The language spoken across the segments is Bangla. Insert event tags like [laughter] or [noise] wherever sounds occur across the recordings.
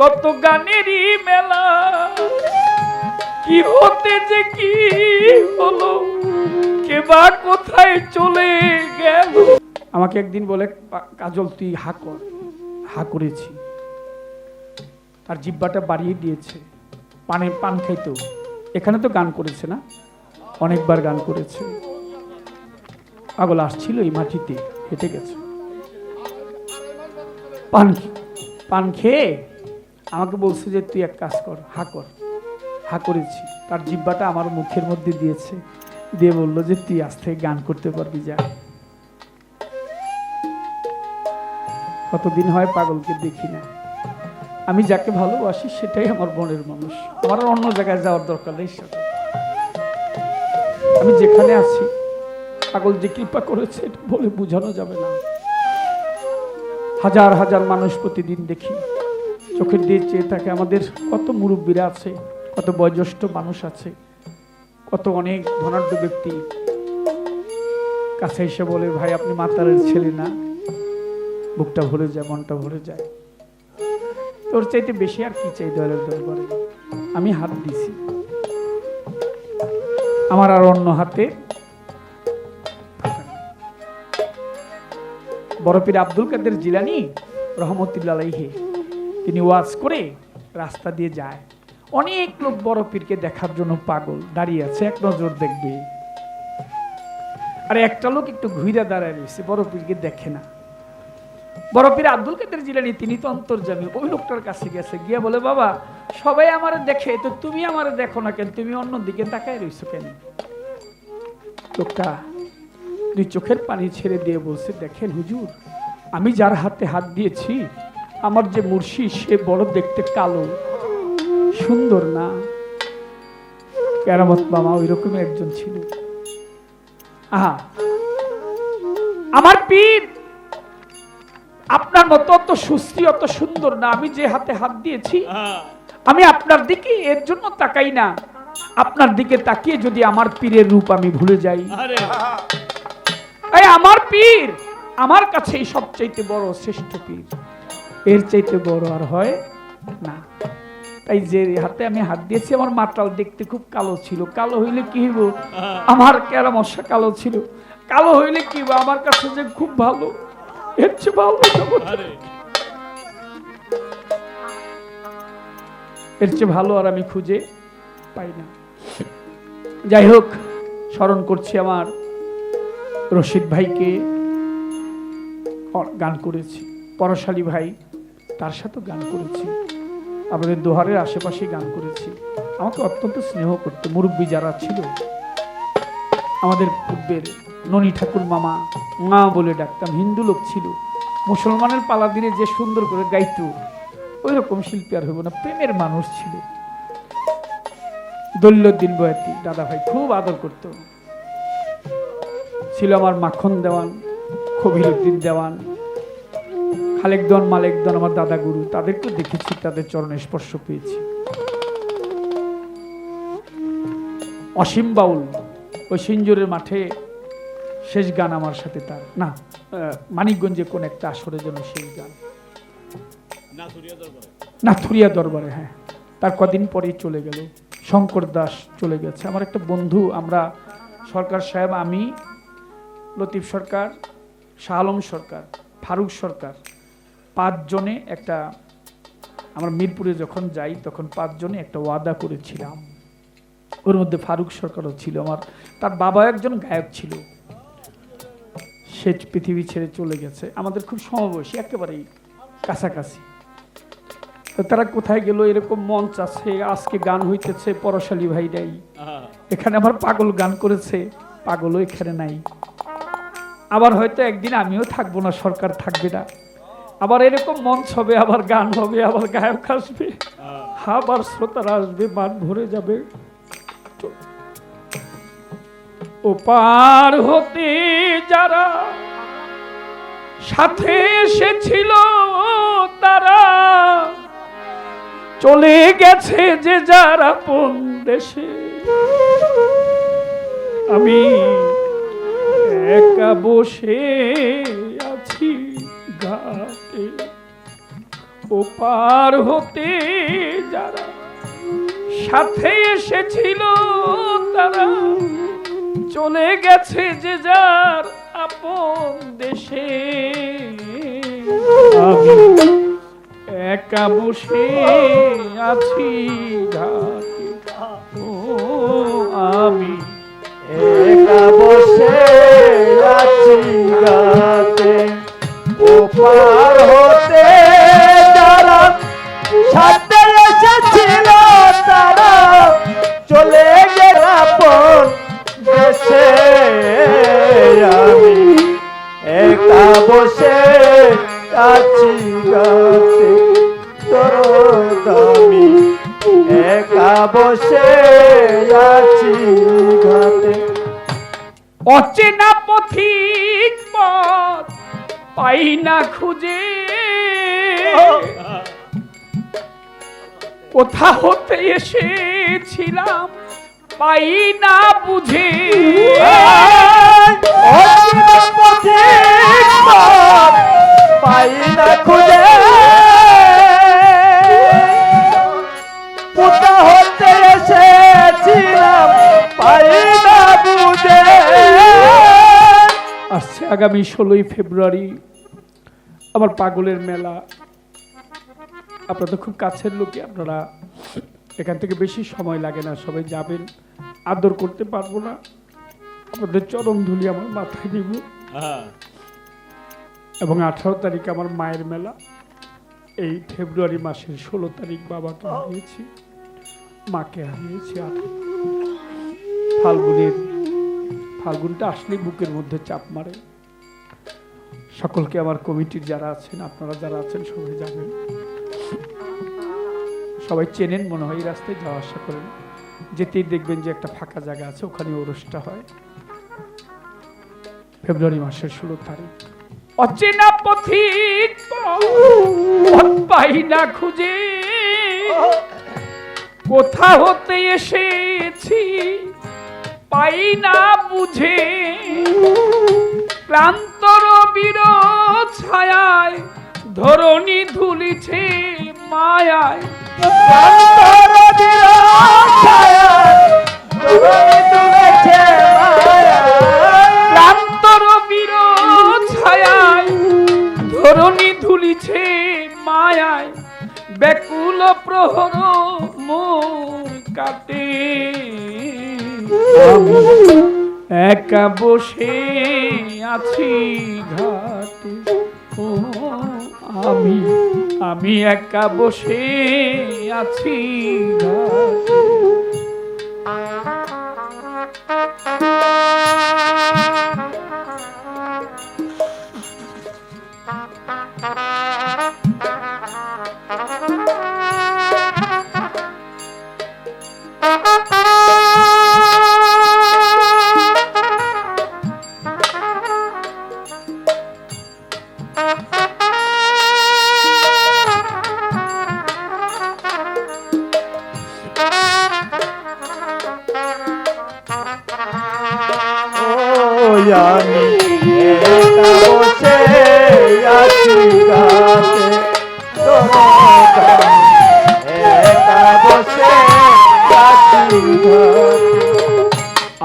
কত গানেরই মেলা। কি হতে যে কি হলো? কে বা কোথায় চলে গেল? আমাকে একদিন বলে কাজল, তুই হা কর। হা করেছি। তার জিব্বাটা বাড়িয়ে দিয়েছে। পানে পান খাইতো। এখানে তো গান করেছে না? অনেকবার গান করেছে। পাগল আসছিল এই মাটিতে, হেঁটে গেছে। পান পান খেয়ে আমাকে বলছে যে, তুই এক কাজ কর, হা কর। হা করেছি। তার জিব্বাটা আমার মুখের মধ্যে দিয়েছে। দিয়ে বলল যে, তুই আজ থেকে গান করতে পারবি, যা। কতদিন হয় পাগলকে দেখি না। আমি যাকে ভালোবাসি, সেটাই আমার মনের মানুষ। আমার অন্য জায়গায় যাওয়ার দরকার নেই সেটা। আমি যেখানে আছি, পাগল যে কৃপা করেছে, এটা বলে বোঝানো যাবে না। হাজার হাজার মানুষ প্রতিদিন দেখি। চোখের দিয়ে চেয়ে থাকে। আমাদের কত মুরব্বীরা আছে, কত বয়োজ্যেষ্ঠ মানুষ আছে, কত অনেক ধনাঢ্য ব্যক্তি। কাছে এসে বলে, ভাই, আপনি মাতারের ছেলে না। বুকটা ভরে যায়, মনটা ভরে যায়। তোর চাইতে বেশি আর কি চাই দয়ালের দরবারে? আমি হাত দিছি। আমার আর অন্য হাতে বরফির আব্দুল কাদের জিলানি রহমতুল্লাহ তিনি ওয়াজ করে রাস্তা দিয়ে যায়। অনেক লোক বড় পীরকে দেখার জন্য পাগল দাঁড়িয়ে আছে, এক নজর দেখবে। আর একটা লোক একটু ঘুরে দাঁড়ায় রয়েছে, বড় পীরকে দেখে না। বড় পীর আব্দুল কাদের জিলানি, তিনি তো অন্তর্জামী ওই লোকটার কাছে গেছে, গিয়ে বলে, বাবা, সবাই আমার দেখে, তো তুমি আমার দেখো না কেন? তুমি অন্য দিকে তাকায় রইছো কেন? লোকটা দুই চোখের পানি ছেড়ে দিয়ে বলছে, দেখেন হুজুর, আমি যার হাতে হাত দিয়েছি আমার যে মুর্শি সে বড় দেখতে কালো। সুন্দর না। কেরামত মামা ওই রকমের একজন ছিল। আহা। আমার পীর আপনার মতো অত সুস্থি অত সুন্দর না। আমি যে হাতে হাত দিয়েছি আমি আপনার দিকে এর জন্য তাকাই না। আপনার দিকে তাকিয়ে যদি আমার পীরের রূপ আমি ভুলে যাই। আমার পীর! আমার কাছেই সবচাইতে বড় শ্রেষ্ঠ পীর। এর চাইতে বড় আর হয় না। তাই যে হাতে আমি হাত দিয়েছি আমার মাতাল দেখতে খুব কালো ছিল। কালো হইলে কি হইব? আমার কেরামশা কালো ছিল। কালো হইলে কি হইব? আমার কাছে যে খুব ভালো এর চেয়ে ভালো এর চেয়ে ভালো আর আমি খুঁজে পাই না। যাই হোক স্মরণ করছি আমার রশিদ ভাইকে গান করেছি। পরশালী ভাই তার সাথেও গান করেছি। আমাদের দোহারের আশেপাশে গান করেছি। আমাকে অত্যন্ত স্নেহ করতো, মুরব্বী যারা ছিল। আমাদের পূর্বের ননী ঠাকুর মামা, মা বলে ডাকতাম, হিন্দু লোক ছিল। মুসলমানের পালা দিলে যে সুন্দর করে গাইত ওই রকম শিল্পী আর হইব না, প্রেমের মানুষ ছিল। দল্যদ্দিন বয়াতি দাদা ভাই খুব আদর করতো। ছিল আমার মাখন দেওয়ান কবিরুদ্দিন দেওয়ান খালেক দন আমার দাদা গুরু তাদেরকে দেখেছি, তাদের চরণে স্পর্শ পেয়েছি। অসীম বাউল, ওই সিঞ্জুরের মাঠে শেষ গান আমার সাথে তার। না মানিকগঞ্জে কোন একটা আসরে যেন শেষ গান। নাথুরিয়া দরবারে হ্যাঁ। তার কদিন পরেই চলে গেল। শঙ্কর দাস চলে গেছে। আমার একটা বন্ধু, আমরা সরকার সাহেব, আমি, লতিফ সরকার, শাহ আলম সরকার, ফারুক সরকার। পাঁচজনে একটা আমরা মিরপুরে যখন যাই তখন পাঁচজনে একটা ওয়াদা করেছিলাম। ওর মধ্যে ফারুক সরকারও ছিল আমার তার বাবা একজন গায়ক ছিল। সে পৃথিবী ছেড়ে চলে গেছে। আমাদের খুব সমবয়সী একেবারেই কাছাকাছি। তো তারা কোথায় গেল এরকম মঞ্চ আছে আজকে গান হইতেছে পরশালী ভাই নাই এখানে আমার পাগল গান করেছে পাগলও এখানে নাই। আবার হয়তো একদিন আমিও থাকব না সরকার থাকবে না। আবার এরকম মঞ্চ হবে, আবার গান হবে, আবার গায়ক আসবে। আবার শ্রোতারা আসবে, মান ভরে যাবে। ও হতে যারা সাথে এসেছিল তারা চলে গেছে যে যারা কোন দেশে। আমি একা বসে আছি ঘাটে ওপার হতে যারা সাথে এসেছিল, তারা চলে গেছে যে যার আপন দেশে। একা বসে আছি ঘাটে বসে আছি ঘাটে। অচেনা পথিক পথ পাই না খুঁজে। কোথা হতে এসেছিলাম পাই না বুঝে। পথ পাই না খুঁজে। আগামী ষোলোই ফেব্রুয়ারি আমার পাগলের মেলা। আপনারা তো খুব কাছের লোকে আপনারা এখান থেকে বেশি সময় লাগে না সবাই যাবেন। আদর করতে পারব না। আপনাদের চরম ধুলি আমার মাথায় দিব। এবং আঠারো তারিখে আমার মায়ের মেলা। এই ফেব্রুয়ারি মাসের ষোলো তারিখ বাবাকে হারিয়েছি মাকে হারিয়েছি আঠারো। ফাল্গুনের ফাল্গুনটা আসলেই বুকের মধ্যে চাপ মারে। সকলকে আমার কমিটির যারা আছেন, আপনারা যারা আছেন, সবাই যাবেন সবাই চেনেন, মনে হয় এই রাস্তায় যাওয়া আসা করেন। যেতেই দেখবেন যে একটা ফাঁকা জায়গা আছে ওখানে ওরসটা হয়। ফেব্রুয়ারি মাসের ষোলো তারিখ। অচেনা পথিক পথ পাই খুঁজে। কোথা হতে এসেছি পাই না বুঝে। ক্লান্তর বীর ছায়ায় ধরণী ধুলিছে মায়ায়। ধরণী ধুলিছে মায়ায়। ব্যাকুল প্রহর মোর কাটে। একা বসে আছি ঘাটে। ও আমি আমি একা বসে আছি ঘাটে।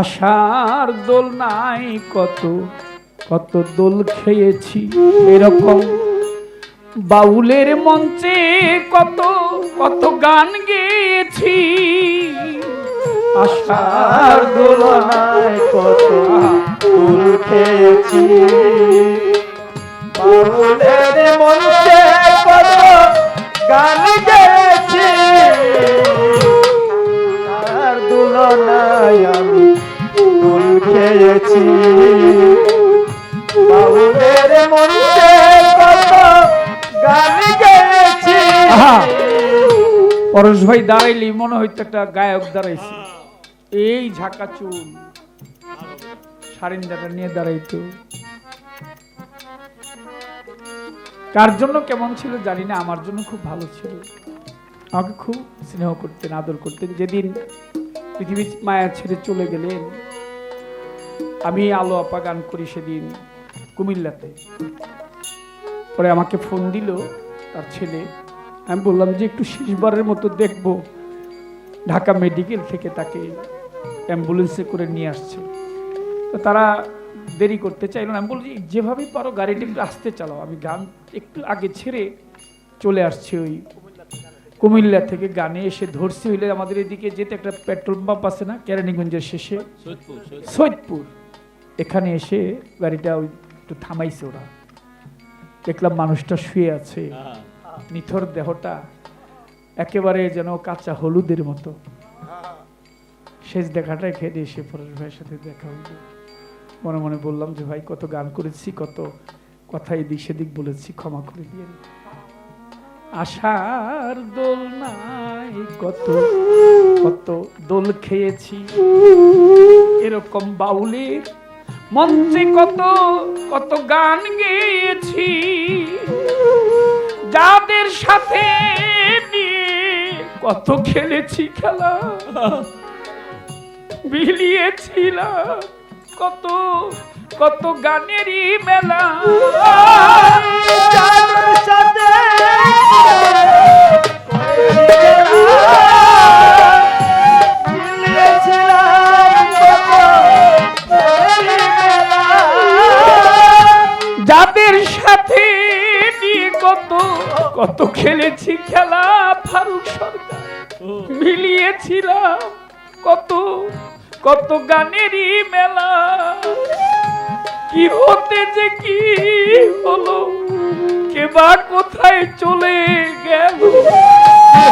আশার দোল নাই কত কত দোল খেয়েছি এরকম। বাউলের মঞ্চে কত কত গান গেয়েছি। আশার দোল নাই কত দোল খেয়েছি। খেয়েছি বাউলের মঞ্চে কত গান গেয়েছি। পরশ ভাই দাঁড়াইলি, মনে হইতো একটা গায়ক দাঁড়াইছে। এই ঝাঁকা চুল। সারিন্দাটা নিয়ে দাঁড়াইতো। কার জন্য কেমন ছিল জানি না, আমার জন্য খুব ভালো ছিল। আমাকে খুব স্নেহ করতেন, আদর করতেন। যেদিন পৃথিবীর মায়া ছেড়ে চলে গেলেন আমি আলো আপা গান করি সেদিন কুমিল্লাতে। পরে আমাকে ফোন দিল তার ছেলে। আমি বললাম যে একটু শেষবারের মতো দেখব। ঢাকা মেডিকেল থেকে তাকে অ্যাম্বুলেন্সে করে নিয়ে আসছে। তো তারা দেরি করতে চাইল না। আমি বলছি যেভাবেই পারো গাড়িটা আসতে চালাও। আমি গান একটু আগে ছেড়ে চলে আসছি ওই কুমিল্লা থেকে গানে এসে ধরছি। হইলে আমাদের এদিকে যেতে একটা পেট্রোল পাম্প আছে না কেরানীগঞ্জের শেষে? সৈয়দপুর। এখানে এসে গাড়িটা ওই একটু থামাইছে ওরা। দেখলাম মানুষটা শুয়ে আছে। নিথর দেহটা একেবারে যেন কাঁচা হলুদের মতো। শেষ দেখাটাই খেয়ে দিয়ে এসে পরের ভাইয়ের সাথে দেখা হইল। মনে মনে বললাম যে ভাই কত গান করেছি কত কথা এদিক সেদিক বলেছি ক্ষমা করে দিয়ে আশার দোল নাই কত কত দোল খেয়েছি। এরকম বাউলের মঞ্চে কত কত গান গেয়েছি। যাদের সাথে কত খেলেছি খেলা বিলিয়েছিলাম কত কত গানেরই মেলা। কত খেলেছি খেলা ফারুক সরকার মিলিয়েছিলাম কত কত গানেরই মেলা। কি হতে যে কি হলো কে বা কোথায় চলে গেল।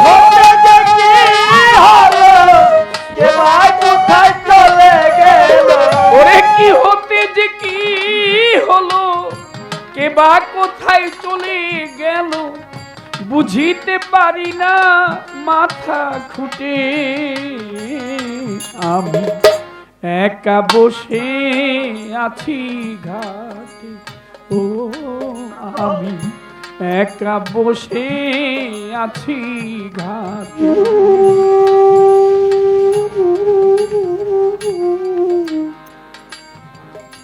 হতে যে কি হলো, কে বা কোথায় চলে গেল? ওরে কি হতে যে কি হলো কে বা কোথায় চলে গেল। বুঝিতে পারি না, মাথা খুঁটে আমি। একা বসে আছি ঘাটে, ও আমি। একা বসে আছি ঘাটে।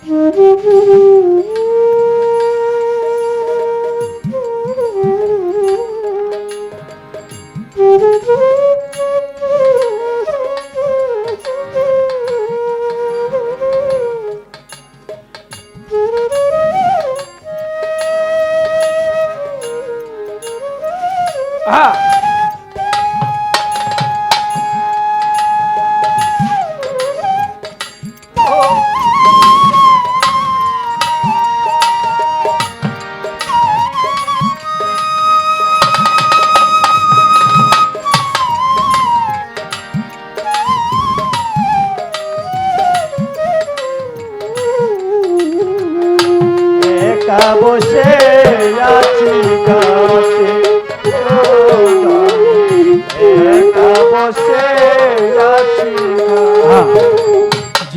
Ah! Mm-hmm. [laughs]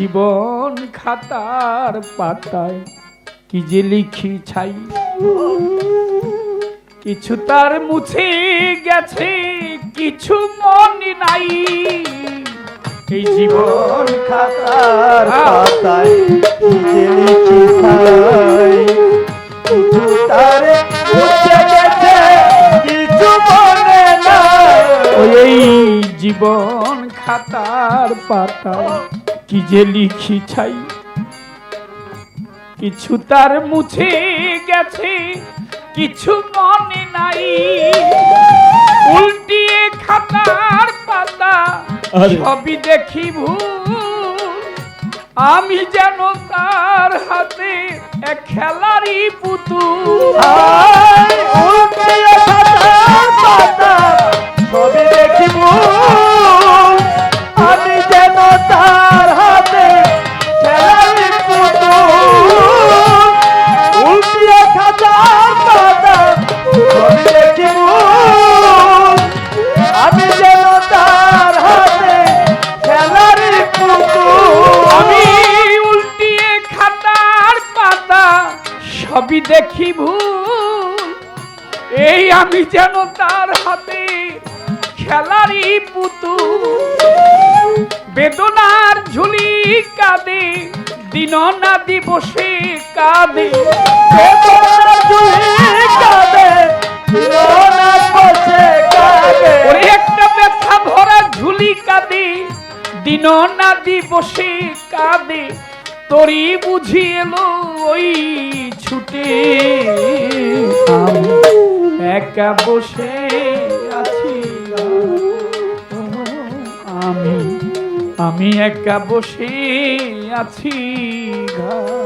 জীবন খাতার পাতায় কি যে লিখি ছাই। কিছু তার মুছে গেছে কিছু মনে নাই। এই জীবন খাতার। পাতায় কি যে লিখি ছাই। কিছু তার মুছে গেছে কিছু মনে নাই। ওই এই জীবন খাতার পাতায় কি যে লিখি ছাই কিছু তার মুছে গেছে কিছু মনে নাই। উল্টিয়ে খাতার পাতা সবই দেখি আমি যেন তার হাতে এক খেলারই পুতুল। উল্টিয়ে খাতার পাতা ছবি দেখি ভুল। আমি যেন তার হাতে খেলারি পুতু। বেদনার ঝুলি কাঁদে দিন না দিবসে কাঁদে। কাঁদে একটা ব্যথা ভরা ঝুলি কাঁদে দিন না দিবসে কাঁদে। তোরই বুঝিয়ে এলো ওই ছুটে। একা বসে আছি আমি আমি একা বসে আছি ঘর